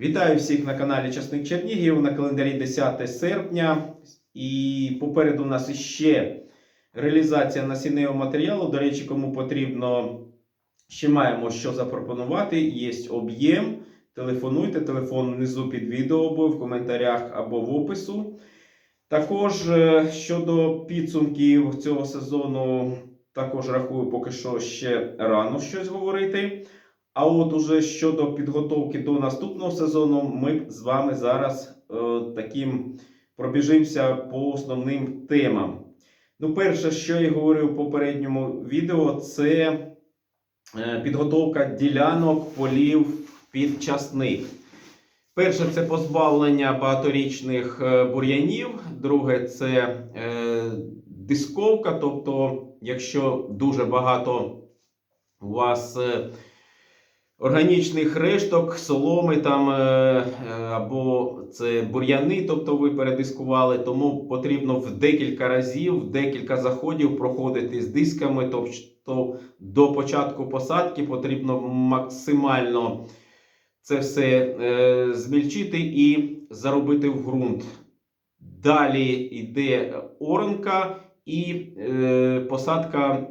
Вітаю всіх на каналі Часник Чернігів на календарі 10 серпня. І попереду у нас іще реалізація насінневого матеріалу. До речі, кому потрібно, ще маємо що запропонувати. Є об'єм. Телефонуйте, телефон внизу під відео або в коментарях або в опису. Також е, щодо підсумків цього сезону, також рахую поки що ще рано щось говорити. А от уже щодо підготовки до наступного сезону, ми з вами зараз е, таким пробіжимося по основним темам. Ну, перше, що я говорив в попередньому відео, це е, підготовка ділянок полів під часник. Перше це позбавлення багаторічних е, бур'янів. Друге це е, дисковка. Тобто, якщо дуже багато у вас е, органічних решток, соломи там е, е, або це бур'яни, тобто ви передискували, тому потрібно в декілька разів, в декілька заходів проходити з дисками. Тобто до початку посадки потрібно максимально це все е, змільчити і заробити в ґрунт. Далі йде оранка і посадка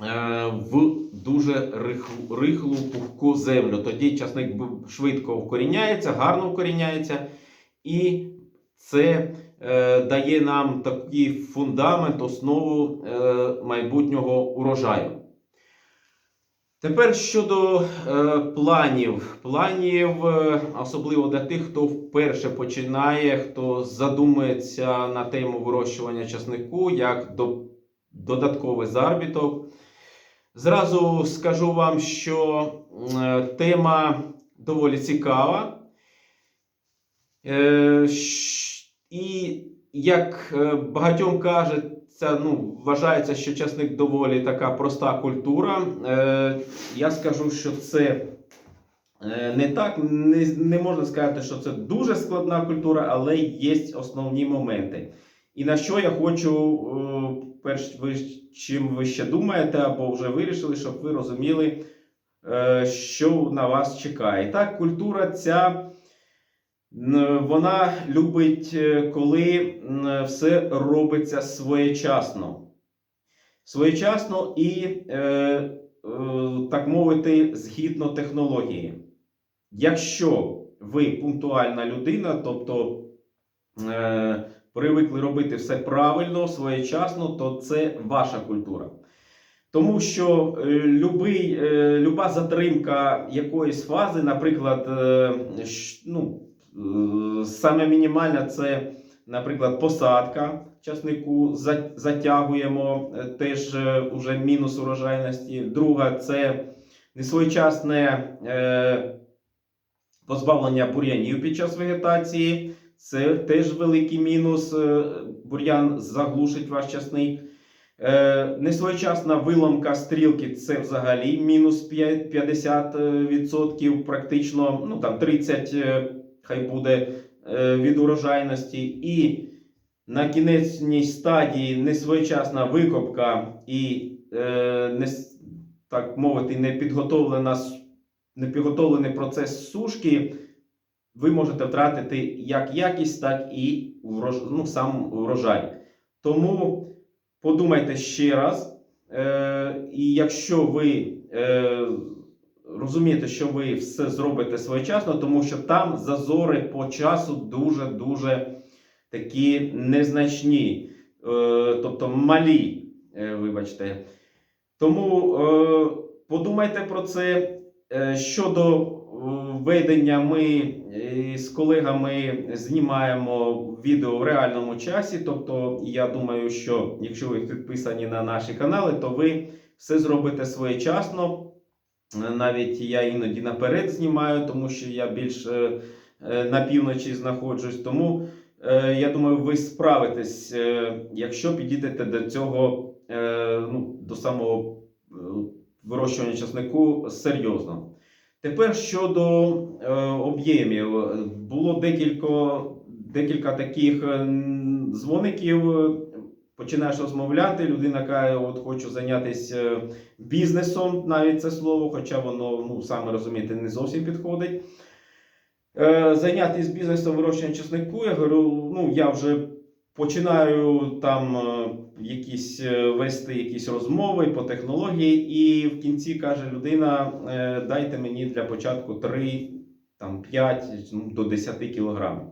в дуже рихлу, рихлу пухку землю. Тоді часник швидко вкоріняється, гарно вкоріняється, і це е, дає нам такий фундамент, основу е, майбутнього урожаю. Тепер щодо е, планів. Планів, е, особливо для тих, хто вперше починає, хто задумується на тему вирощування часнику як до, додатковий заробіток. Зразу скажу вам, що е, тема доволі цікава. Е, і як е, багатьом кажеться, ну, вважається, що часник доволі така проста культура. Я скажу, що це не так. Не можна сказати, що це дуже складна культура, але є основні моменти. І на що я хочу, е, перш ви чим ви ще думаєте, або вже вирішили, щоб ви розуміли, е, що на вас чекає. Так, культура ця. Вона любить, е, коли все робиться своєчасно. Своєчасно і, так мовити, згідно технології. Якщо ви пунктуальна людина, тобто привикли робити все правильно, своєчасно, то це ваша культура. Тому що е, любий, е, люба затримка якоїсь фази, наприклад, е, ну, саме мінімальна це, наприклад, посадка часнику, затягуємо теж уже мінус урожайності. Друга це несвоєчасне позбавлення бур'янів під час вегетації. Це теж великий мінус. е, Бур'ян заглушить ваш часник. Е, несвоєчасна виломка стрілки це взагалі мінус 50%, практично ну, там 30% е, хай буде е, від урожайності. І на кінечній стадії несвоєчасна викопка і е, не, так мовити, непідготовлена, непідготовлений процес сушки, ви можете втратити як якість, так і ну, сам врожай. Тому подумайте ще раз. Е, і якщо ви е, розумієте, що ви все зробите своєчасно, тому що там зазори по часу дуже-дуже такі незначні, е, тобто малі, е, вибачте. Тому е, подумайте про це. Е, щодо е, ведення, ми е, з колегами знімаємо відео в реальному часі. Тобто, я думаю, що якщо ви підписані на наші канали, то ви все зробите своєчасно. Навіть я іноді наперед знімаю, тому що я більш е, е, на півночі знаходжусь. Тому я думаю, ви справитесь, якщо підійдете до цього, ну, до самого вирощування часнику серйозно. Тепер щодо е, об'ємів, було декілька, декілька таких е, дзвоників. Починаєш розмовляти, людина каже, от хочу зайнятися е, бізнесом, навіть це слово, хоча воно, ну, саме розумієте, не зовсім підходить. е, зайнятися бізнесом вирощування чеснику, я говорю, ну я вже починаю там е, якісь е, вести якісь розмови по технології, і в кінці каже людина: е, дайте мені для початку 3, там 5 ну, до 10 кілограмів.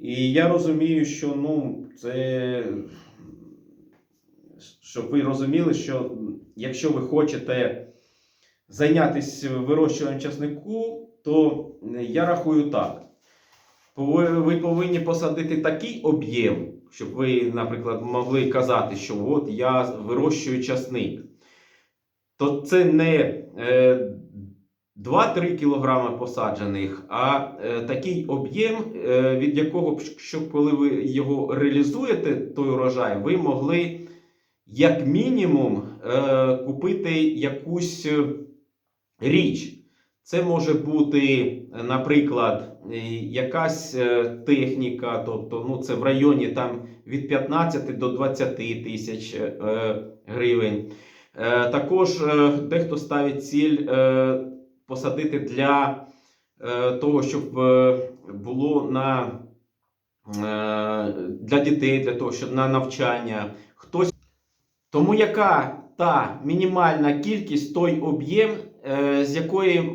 І я розумію, що ну, це. Щоб ви розуміли, що якщо ви хочете зайнятися вирощуванням часнику, то я рахую так. Ви повинні посадити такий об'єм, щоб ви, наприклад, могли казати, що от я вирощую часник. То це не е, 2-3 кілограми посаджених, а е, такий об'єм, е, від якого, щоб коли ви його реалізуєте, той урожай, ви могли як мінімум е, купити якусь е, річ. Це може бути, е, наприклад, е, якась е, техніка, тобто ну, це в районі там, від 15 до 20 тисяч гривень. Також дехто ставить ціль посадити для того, щоб було на, для дітей, для того, щоб на навчання. Хтось тому яка та мінімальна кількість, той об'єм, з якої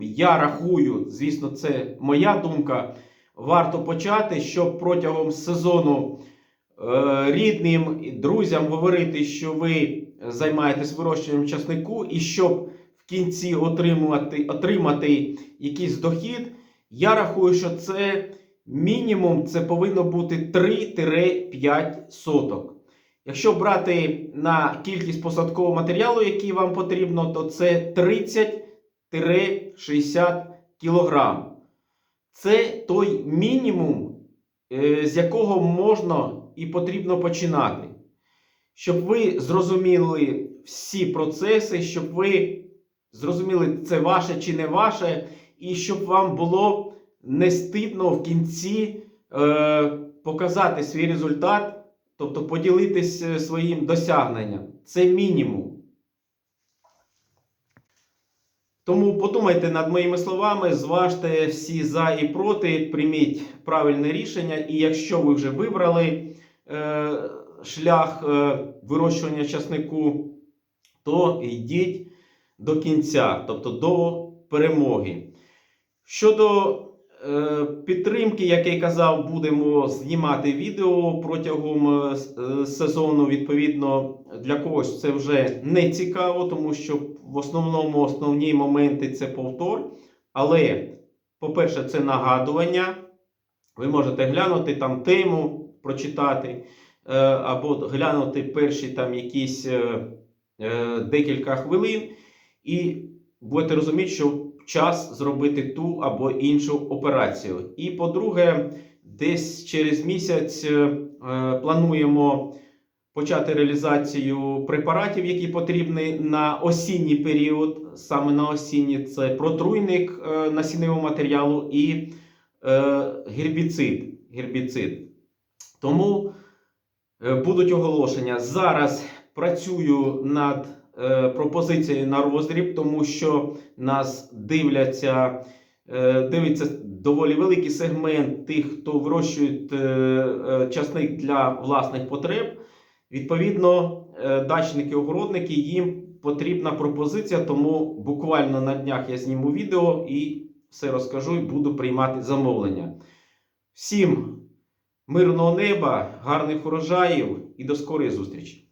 я рахую, звісно, це моя думка, варто почати, щоб протягом сезону е, рідним друзям говорити, що ви займаєтесь вирощуванням часнику, і щоб в кінці отримувати, отримати якийсь дохід, я рахую, що це мінімум це повинно бути 3-5 соток. Якщо брати на кількість посадкового матеріалу, який вам потрібно, то це 30-60 кг. Це той мінімум, е, з якого можна і потрібно починати. Щоб ви зрозуміли всі процеси, щоб ви зрозуміли, це ваше чи не ваше, і щоб вам було не стидно в кінці е, показати свій результат. Тобто поділитись е, своїм досягненням. Це мінімум. Тому подумайте над моїми словами, зважте всі за і проти, прийміть правильне рішення. І якщо ви вже вибрали е, шлях е, вирощування часнику, то йдіть до кінця, тобто до перемоги. Щодо Підтримки, як я казав, будемо знімати відео протягом е, е, сезону. Відповідно, для когось це вже не цікаво, тому що в основному основні моменти це повтор. Але, по-перше, це нагадування. Ви можете глянути там тему, прочитати, е, або глянути перші там якісь е, е, декілька хвилин, і будете розуміти, що час зробити ту або іншу операцію. І по-друге, десь через місяць е, плануємо почати реалізацію препаратів, які потрібні на осінній період. Саме на осінній це протруйник е, насінневого матеріалу і е, гербіцид. гербіцид. Тому будуть оголошення. Зараз працюю над е, пропозицією на роздріб, тому що нас дивляться, е, дивиться доволі великий сегмент тих, хто вирощує е, часник для власних потреб. Відповідно, дачники-огородники їм потрібна пропозиція, тому буквально на днях я зніму відео і все розкажу і буду приймати замовлення. Всім мирного неба, гарних урожаїв і до скорої зустрічі!